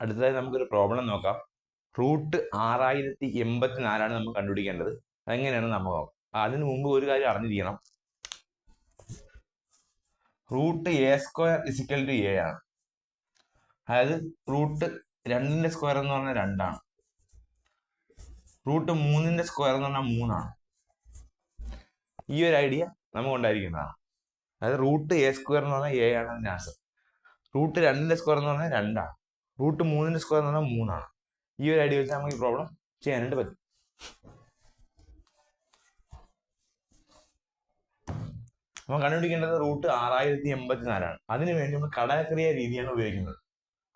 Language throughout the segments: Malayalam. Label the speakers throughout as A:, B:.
A: അടുത്തതായി നമുക്കൊരു പ്രോബ്ലം നോക്കാം. റൂട്ട് ആറായിരത്തി എൺപത്തി നാലാണ് നമ്മൾ കണ്ടുപിടിക്കേണ്ടത് അതെങ്ങനെയാണ് നമ്മൾ അതിനു മുമ്പ് ഒരു കാര്യം അറിഞ്ഞിരിക്കണം. Root a square is equal to a ആണ്. അതായത് റൂട്ട് രണ്ടിന്റെ സ്ക്വയർ എന്ന് പറഞ്ഞാൽ രണ്ടാണ്. റൂട്ട് മൂന്നിന്റെ സ്ക്വയർ എന്ന് പറഞ്ഞാൽ മൂന്നാണ്. ഈ ഒരു ഐഡിയ നമുക്ക് ഉണ്ടായിരിക്കുന്നതാണ്. അതായത് റൂട്ട് എ സ്ക്വയർ എന്ന് പറഞ്ഞാൽ എ ആണ് അതിന്റെ ആൻസർ റൂട്ട് രണ്ടിന്റെ സ്ക്വയർ എന്ന് പറഞ്ഞാൽ രണ്ടാണ്. റൂട്ട് മൂന്നിന്റെ സ്ക്വയർ എന്ന് പറഞ്ഞാൽ മൂന്നാണ്. ഈ ഒരു ഐഡിയ വെച്ച് നമുക്ക് ഈ പ്രോബ്ലം ചെയ്യാനായിട്ട് പറ്റും. നമ്മൾ കണ്ടുപിടിക്കേണ്ടത് റൂട്ട് ആറായിരത്തി എൺപത്തി നാലാണ് അതിനു വേണ്ടി നമ്മൾ കടക്രിയ രീതിയാണ് ഉപയോഗിക്കുന്നത്.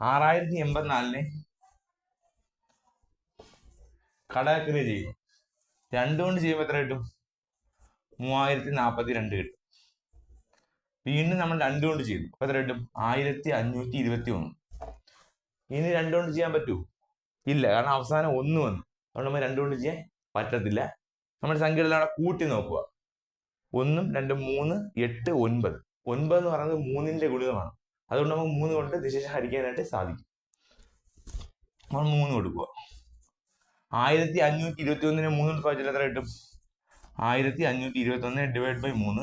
A: ആറായിരത്തി എൺപത്തിനാലിനെ ഘടകക്രിയ ചെയ്യും രണ്ടുകൊണ്ട് ചെയ്യുമ്പോൾ എത്ര കിട്ടും? മൂവായിരത്തി നാൽപ്പത്തി രണ്ട് കിട്ടും. വീണ്ടും നമ്മൾ രണ്ടുകൊണ്ട് ചെയ്തു അപ്പൊ എത്ര കിട്ടും? ആയിരത്തി അഞ്ഞൂറ്റി ഇരുപത്തി ഒന്ന് ഇനി രണ്ടുകൊണ്ട് ചെയ്യാൻ പറ്റൂ? ഇല്ല കാരണം അവസാനം ഒന്ന് വന്നു. അതുകൊണ്ട് നമ്മൾ രണ്ടുകൊണ്ട് ചെയ്യാൻ പറ്റത്തില്ല. നമ്മുടെ സംഖ്യകളെല്ലാം അവിടെ കൂട്ടി നോക്കുക. ഒന്നും രണ്ടും മൂന്ന് എട്ട് ഒൻപത്. ഒൻപത് എന്ന് പറയുന്നത് മൂന്നിന്റെ ഗുണിതമാണ്. അതുകൊണ്ട് നമുക്ക് മൂന്ന് കൊണ്ട് ദിശ ഹരിക്കാനായിട്ട് സാധിക്കും. നമ്മൾ മൂന്ന് കൊടുക്കുക. ആയിരത്തി അഞ്ഞൂറ്റി ഇരുപത്തി ഒന്നിന് മൂന്ന് ഭാഗിച്ചാൽ എത്ര കിട്ടും? ആയിരത്തി അഞ്ഞൂറ്റി ഇരുപത്തി ഒന്ന് ഡിവൈഡ് ബൈ മൂന്ന്.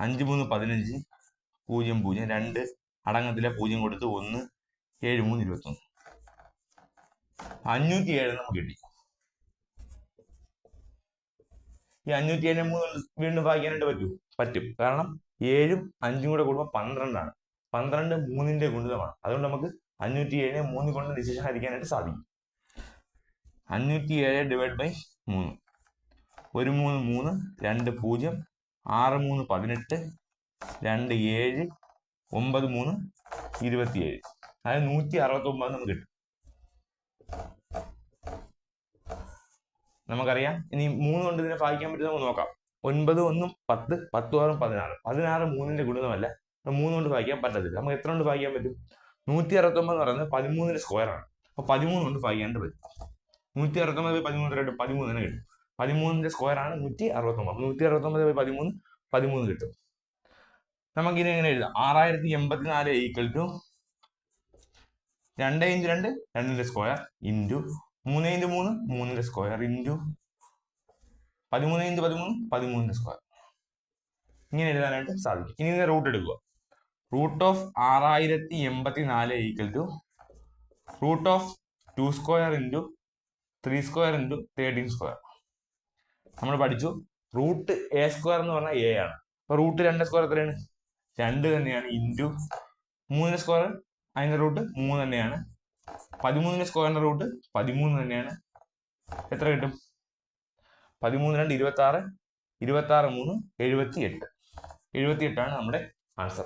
A: അഞ്ച് മൂന്ന് പതിനഞ്ച്. പൂജ്യം പൂജ്യം. രണ്ട് അടങ്ങത്തിലെ പൂജ്യം കൊടുത്ത് ഒന്ന്. ഏഴ് മൂന്ന് ഇരുപത്തി ഒന്ന് അഞ്ഞൂറ്റി ഏഴ് നമുക്ക് കിട്ടി. ഈ അഞ്ഞൂറ്റി ഏഴ് മൂന്ന് വീണ്ടും ഭാഗിക്കാനായിട്ട് പറ്റൂ. പറ്റും. കാരണം ഏഴും അഞ്ചും കൂടെ കൂടുമ്പോൾ പന്ത്രണ്ടാണ്. പന്ത്രണ്ട് മൂന്നിന്റെ ഗുണിതമാണ്. അതുകൊണ്ട് നമുക്ക് അഞ്ഞൂറ്റി ഏഴ് മൂന്ന് കൊണ്ട് ഡിസിഷൻ ഹരിക്കാനായിട്ട് സാധിക്കും. അഞ്ഞൂറ്റി ഏഴ് ഡിവൈഡ് ബൈ മൂന്ന്. ഒരു മൂന്ന് മൂന്ന് രണ്ട് പൂജ്യം ആറ് മൂന്ന് പതിനെട്ട് രണ്ട് ഏഴ് ഒമ്പത് മൂന്ന് ഇരുപത്തിയേഴ്. അതായത് നൂറ്റി അറുപത്തി ഒമ്പത് നമുക്ക് കിട്ടും. നമുക്കറിയാം. ഇനി മൂന്ന് കൊണ്ട് ഇതിനെ ഭാഗിക്കാൻ പറ്റും നമുക്ക് നോക്കാം. ഒൻപത് ഒന്നും പത്ത് പത്തും ആറും പതിനാറ്. പതിനാറ് മൂന്നിന്റെ ഗുണിതമല്ല. മൂന്ന് കൊണ്ട് ഭാഗിക്കാൻ പറ്റത്തില്ല. നമുക്ക് എത്ര കൊണ്ട് ഭാഗിക്കാൻ പറ്റും? നൂറ്റി അറുപത്തി ഒമ്പത് എന്ന് പറയുന്നത് പതിമൂന്നിന്റെ സ്ക്വയർ ആണ്. അപ്പൊ പതിമൂന്ന് കൊണ്ട് ഭാഗിക്കാണ്ട് പറ്റും. നൂറ്റി അറുപത്തി ഒമ്പത് പതിമൂന്ന് കിട്ടും പതിമൂന്നിന് കിട്ടും. പതിമൂന്നിന്റെ സ്ക്വയർ ആണ് നൂറ്റി അറുപത്തി ഒമ്പത് നൂറ്റി അറുപത്തി ഒമ്പത് ബൈ പതിമൂന്ന് പതിമൂന്ന് കിട്ടും. നമുക്കിനി എങ്ങനെ എഴുതാം? ആറായിരത്തി എൺപത്തിനാല് ഈക്വൽ ടു രണ്ട് ഇഞ്ച് രണ്ട് രണ്ടിന്റെ സ്ക്വയർ ഇന്റു മൂന്ന് ഇഞ്ച് മൂന്ന് മൂന്നിന്റെ സ്ക്വയർ ഇന്റു പതിമൂന്ന് ഇഞ്ച് പതിമൂന്ന് പതിമൂന്നിന്റെ സ്ക്വയർ ഇങ്ങനെ എഴുതാനായിട്ട് സാധിക്കും. ഇനി ഇതിന്റെ റൂട്ട് എടുക്കുക. റൂട്ട് ഓഫ് ആറായിരത്തി എൺപത്തി നാല് equal to root of two square into three square into thirteen square നമ്മൾ പഠിച്ചു റൂട്ട് എ സ്ക്വയർ എന്ന് പറഞ്ഞാൽ എ ആണ്. അപ്പൊ റൂട്ട് രണ്ട് സ്ക്വയർ എത്രയാണ്? രണ്ട് തന്നെയാണ് ഇന്റു മൂന്നിന്റെ സ്ക്വയർ അതിന്റെ റൂട്ട് മൂന്ന് തന്നെയാണ്. പതിമൂന്നിന്റെ സ്ക്വയറിന്റെ റൂട്ട് പതിമൂന്ന് തന്നെയാണ്. എത്ര കിട്ടും? പതിമൂന്ന് രണ്ട് ഇരുപത്തി ആറ് ഇരുപത്തി ആറ് മൂന്ന് എഴുപത്തി എട്ട് എഴുപത്തി എട്ടാണ് നമ്മുടെ ആൻസർ